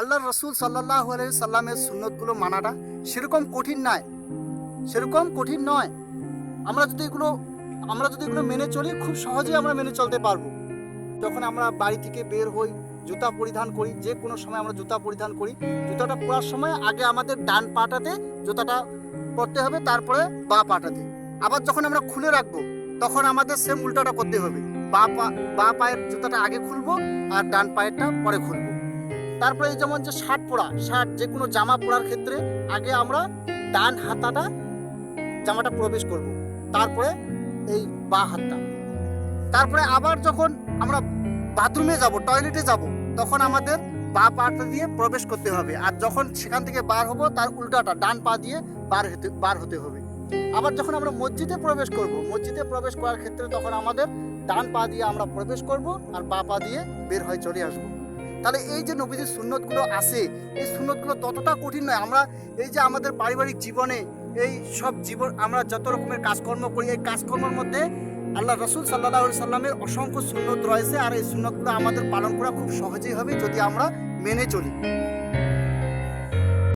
আল্লাহ রসুল সাল্লাহ সাল্লামের সুন্নতগুলো মানাটা সেরকম কঠিন নয়। সেরকম কঠিন নয়। আমরা যদি এগুলো আমরা যদি এগুলো মেনে চলি, খুব সহজেই আমরা মেনে চলতে পারব। যখন আমরা বাড়ি থেকে বের হই, জুতা পরিধান করি, যে কোনো সময় আমরা জুতা পরিধান করি, জুতাটা পরার সময় আগে আমাদের ডান পাটাতে জুতাটা পরতে হবে, তারপরে বা পাটাতে। আবার যখন আমরা খুলে রাখব, তখন আমাদের সেম উল্টাটা করতে হবে। বা পা, বা পায়ের জুতাটা আগে খুলবো আর ডান পায়েরটা পরে খুলবো। তারপরে যেমন যে শার্ট পরা, শার্ট যে কোনো জামা পরার ক্ষেত্রে আগে আমরা ডান হাতাটা, জামাটা প্রবেশ করব। তারপরে এই বা হাতটা। তারপরে আবার যখন আমরা বাথরুমে যাব, টয়লেটে যাব, তখন আমাদের বা পাটা দিয়ে প্রবেশ করতে হবে। আর যখন সেখান থেকে বার হব, তার উল্টাটা, ডান পা দিয়ে বার হতে বার হতে হবে। আবার যখন আমরা মসজিদে প্রবেশ করব, মসজিদে প্রবেশ করার ক্ষেত্রে তখন আমাদের ডান পা দিয়ে আমরা প্রবেশ করব আর বা পা দিয়ে বের হয়ে চলে আসব। তাহলে এই যে নবীজির সুন্নতগুলো আছে, এই সুন্নতগুলো ততটা কঠিন নয়। আমরা এই যে আমাদের পারিবারিক জীবনে এই সব জীবন আমরা যত রকমের কাজকর্ম করি, এই কাজকর্মের মধ্যে আল্লাহ রসুল সাল্লাহ সাল্লামের অসংখ্য সুন্নত রয়েছে। আর এই সুন্নতগুলো আমাদের পালন করা খুব সহজেই হবে যদি আমরা মেনে চলি।